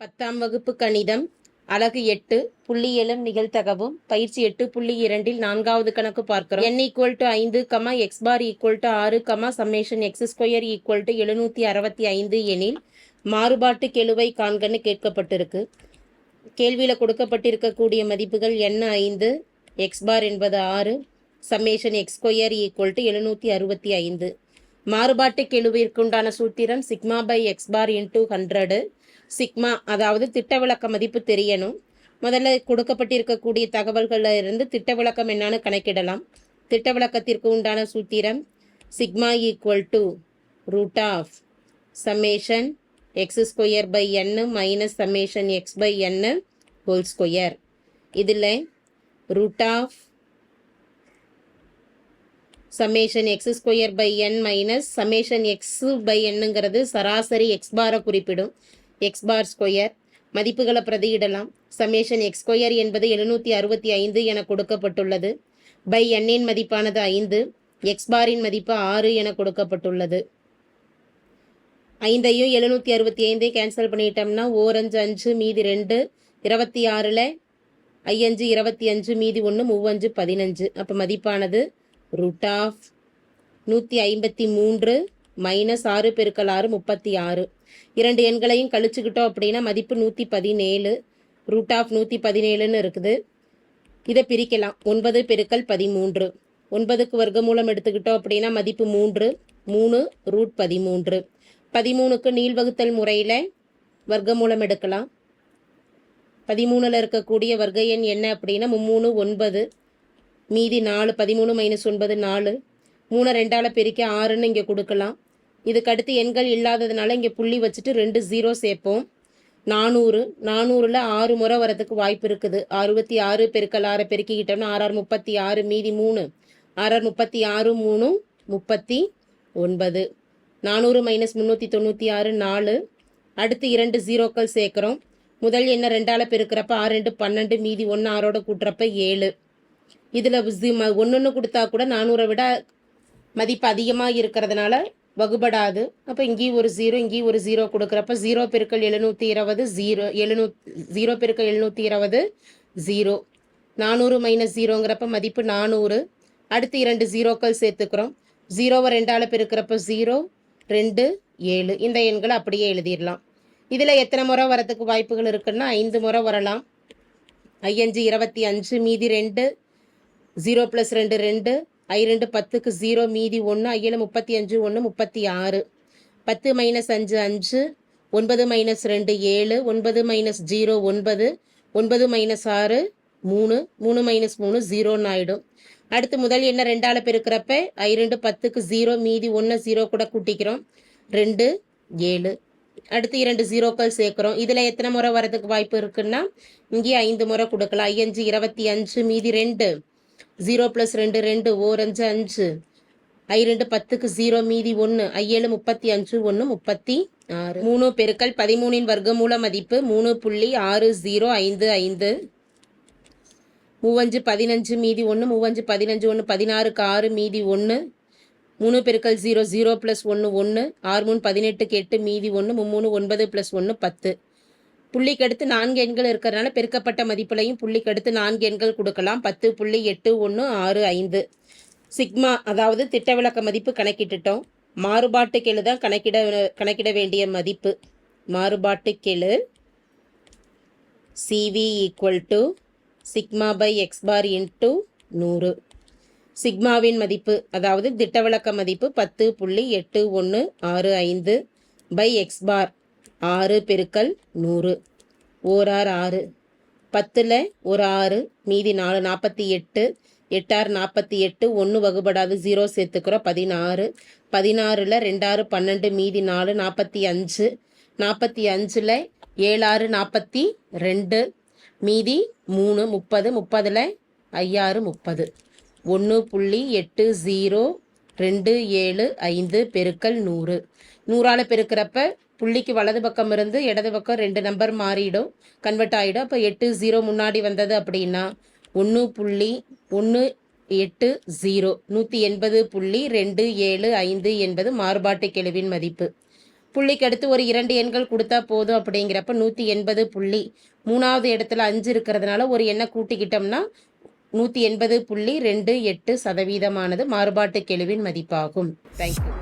பத்தாம் வகுப்பு கணிதம் அலகு எட்டு புள்ளி ஏழும் நிகழ்த்தகவும் பயிற்சி எட்டு புள்ளி இரண்டில் நான்காவது கணக்கு பார்க்கிறோம். என் ஈக்குவல் டு ஐந்து comma X bar equal to ஆறு comma summation X square equal to எழுநூற்றி அறுபத்தி ஐந்து எனில் மாறுபாட்டு கெழுவை காண்கன்னு கேட்கப்பட்டிருக்கு. கேள்வியில் கொடுக்கப்பட்டிருக்கக்கூடிய மதிப்புகள் என்ன ஐந்து எக்ஸ் பார் என்பது ஆறு summation X square equal to எழுநூற்றி அறுபத்தி ஐந்து. மாறுபாட்டு கெழுவிற்குண்டான சூத்திரம் sigma by X bar into hundred sigma அதாவது திட்ட விளக்க மதிப்பு தெரியணும். முதல்ல கொடுக்கப்பட்டிருக்கக்கூடிய தகவல்களில் இருந்து திட்ட விளக்கம் என்னான்னு கணக்கிடலாம். திட்ட விளக்கத்திற்கு உண்டான சூத்திரம் sigma equal to root of summation X square by N minus summation X by N whole square இதில் root of summation X square by N minus summation X by என்னுங்கிறது சராசரி எக்ஸ் பாரை குறிப்பிடும். X bar square. மதிப்புகளை பிரதியிடலாம். Summation X square என்பது எழுநூற்றி அறுபத்தி ஐந்து என கொடுக்கப்பட்டுள்ளது. பை எண்ணின் மதிப்பானது ஐந்து. எக்ஸ் பாரின் மதிப்பு ஆறு என கொடுக்கப்பட்டுள்ளது. ஐந்தையும் எழுநூற்றி அறுபத்தி ஐந்தையும் கேன்சல் பண்ணிட்டோம்னா ஓரஞ்சு அஞ்சு மீதி ரெண்டு இருபத்தி ஆறில் ஐயஞ்சு இருபத்தி அஞ்சு மீதி ஒன்று மூவஞ்சு பதினஞ்சு. அப்போ மதிப்பானது ரூட் ஆஃப் நூற்றி ஐம்பத்தி மூன்று மைனஸ் ஆறு பெருக்கல் ஆறு முப்பத்தி ஆறு. இரண்டு எண்களையும் கழிச்சுக்கிட்டோம் அப்படின்னா மதிப்பு நூற்றி பதினேழு ரூட் ஆஃப் நூற்றி பதினேழுன்னு இருக்குது. இதை பிரிக்கலாம். ஒன்பது பெருக்கல் பதிமூன்று. ஒன்பதுக்கு வர்க்கமூலம் எடுத்துக்கிட்டோம் அப்படின்னா மதிப்பு மூன்று மூணு ரூட் பதிமூன்று. பதிமூணுக்கு நீள்வகுத்தல் முறையில் வர்க்கமூலம் எடுக்கலாம். பதிமூணில் இருக்கக்கூடிய வர்க்க எண் என்ன அப்படின்னா மும்மூணு ஒன்பது மீதி நாலு பதிமூணு மைனஸ் ஒன்பது நாலு. மூணு ரெண்டால் பெருக்கி ஆறுன்னு இங்கே கொடுக்கலாம். இதுக்கு அடுத்து எண்கள் இல்லாததுனால இங்கே புள்ளி வச்சுட்டு ரெண்டு ஜீரோ சேர்ப்போம். நானூறு. நானூறில் ஆறு முறை வரதுக்கு வாய்ப்பு இருக்குது. அறுபத்தி ஆறு பெருக்கல் ஆறை பெருக்கிக்கிட்டோம்னா ஆறாறு முப்பத்தி ஆறு மீதி மூணு. ஆறாறு முப்பத்தி ஆறு மூணு முப்பத்தி ஒன்பது. நானூறு மைனஸ் முந்நூற்றி தொண்ணூற்றி ஆறு நாலு. அடுத்து இரண்டு ஜீரோக்கள் சேர்க்குறோம். முதல் எண்ணை ரெண்டால் பெருக்கிறப்ப ஆறு ரெண்டு பன்னெண்டு மீதி ஒன்று ஆறோட கூட்டுறப்ப ஏழு. இதில் ஒன்று ஒன்று கொடுத்தா கூட நானூறை விட மதிப்பு அதிகமாக இருக்கிறதுனால வகுபடாது. அப்போ இங்கேயும் ஒரு ஜீரோ இங்கேயும் ஒரு ஜீரோ கொடுக்குறப்ப ஜீரோ பெருக்கள் எழுநூற்றி இருபது ஜீரோ எழுநூ ஜீரோ பெருக்கள் எழுநூற்றி இருபது ஜீரோ நானூறு மைனஸ் ஜீரோங்கிறப்ப மதிப்பு நானூறு. அடுத்து இரண்டு ஜீரோக்கள் சேர்த்துக்கிறோம். ஜீரோவை ரெண்டால் பெருக்கிறப்ப ஜீரோ ரெண்டு ஏழு. இந்த எண்களை அப்படியே எழுதிடலாம். இதில் எத்தனை முறை வரதுக்கு வாய்ப்புகள் இருக்குன்னா ஐந்து முறை வரலாம். ஐயஞ்சு இருபத்தி அஞ்சு மீதி ரெண்டு ஜீரோ ப்ளஸ் ரெண்டு ரெண்டு. ஐ ரெண்டு பத்துக்கு ஜீரோ மீதி ஒன்று ஐயில் முப்பத்தி அஞ்சு ஒன்று முப்பத்தி ஆறு. பத்து மைனஸ் அஞ்சு அஞ்சு. ஒன்பது மைனஸ் ரெண்டு ஏழு. ஒன்பது மைனஸ் ஜீரோ ஒன்பது. ஒன்பது மைனஸ் ஆறு மூணு. மூணு மைனஸ் மூணு ஜீரோன்னு ஆகிடும் அடுத்து முதல் என்ன ரெண்டால் பெருக்கிறப்ப ஐ ரெண்டு பத்துக்கு ஜீரோ மீதி ஒன்று ஜீரோ கூட கூட்டிக்கிறோம். ரெண்டு ஏழு. அடுத்து இரண்டு ஜீரோக்கள் சேர்க்குறோம். இதில் எத்தனை முறை வரதுக்கு வாய்ப்பு இருக்குன்னா இங்கேயே ஐந்து முறை கொடுக்கலாம். ஐயஞ்சு இருபத்தி அஞ்சு மீதி ரெண்டு. ஜீரோ ப்ளஸ் ரெண்டு ரெண்டு ஓரஞ்சு அஞ்சு. ஐ ரெண்டு பத்துக்கு ஜீரோ மீதி ஒன்று ஐஏழு முப்பத்தி அஞ்சு ஒன்று முப்பத்தி ஆறு. மூணு பெருக்கல் பதிமூணின் வர்க்கமூல மதிப்பு மூணு புள்ளி ஆறு ஜீரோ ஐந்து ஐந்து. மூவஞ்சு பதினஞ்சு மீதி ஒன்று மூவஞ்சு பதினஞ்சு ஒன்று பதினாறுக்கு ஆறு மீதி ஒன்று மூணு பெருக்கல் ஜீரோ ஜீரோ ப்ளஸ் ஒன்று ஒன்று ஆறு மூணு பதினெட்டுக்கு எட்டு மீதி ஒன்று மும்மூணு ஒன்பது ப்ளஸ் ஒன்று பத்து. புள்ளிக்கு அடுத்து நான்கு எண்கள் இருக்கிறதுனால பெருக்கப்பட்ட மதிப்புலையும் புள்ளிக்கு அடுத்து நான்கு எண்கள் கொடுக்கலாம். பத்து புள்ளி எட்டு ஒன்று ஆறு ஐந்து. சிக்மா அதாவது திட்ட விளக்க மதிப்பு கணக்கிட்டுட்டோம். மாறுபாட்டு கெழு தான் கணக்கிட கணக்கிட வேண்டிய மதிப்பு. மாறுபாட்டு கெழு CV equal to sigma by X bar into நூறு. சிக்மாவின் மதிப்பு அதாவது திட்டவிளக்க மதிப்பு பத்து புள்ளி எட்டு ஒன்று ஆறு ஐந்து பை எக்ஸ் பார் ஆறு பெருக்கல் நூறு. ஓரார் ஆறு பத்தில் ஒரு ஆறு மீதி நாலு நாற்பத்தி எட்டு எட்டாறு நாற்பத்தி எட்டு ஒன்று வகுபடாது ஜீரோ சேர்த்துக்கிறோம் பதினாறு. பதினாறில் ரெண்டாறு பன்னெண்டு மீதி நாலு நாற்பத்தி அஞ்சு. நாற்பத்தி அஞ்சில் ஏழாறு நாற்பத்தி ரெண்டு. மீதி மூணு முப்பது முப்பதில் ஐயாறு முப்பது. ஒன்று புள்ளி எட்டு ஜீரோ ரெண்டு ஏழு ஐந்து பெருக்கல் நூறு. நூறால் பெருக்கிறப்ப புள்ளிக்கு வலது பக்கம் இருந்து இடது பக்கம் ரெண்டு நம்பர் மாறிடும் கன்வெர்ட் ஆகிடும் அப்போ எட்டு ஜீரோ முன்னாடி வந்தது அப்படின்னா ஒன்று புள்ளி ஒன்று எட்டு ஜீரோ நூற்றி எண்பது புள்ளி ரெண்டு ஏழு ஐந்து என்பது மாறுபாட்டு கெழுவின் மதிப்பு. புள்ளிக்கு அடுத்து ஒரு இரண்டு எண்கள் கொடுத்தா போதும் அப்படிங்கிறப்ப நூற்றி எண்பது புள்ளி மூணாவது இடத்துல அஞ்சு இருக்கிறதுனால ஒரு எண்ணை கூட்டிக்கிட்டோம்னா நூற்றி எண்பது புள்ளி ரெண்டு எட்டு சதவீதமானது மாறுபாட்டு கெழுவின் மதிப்பாகும். தேங்க்யூ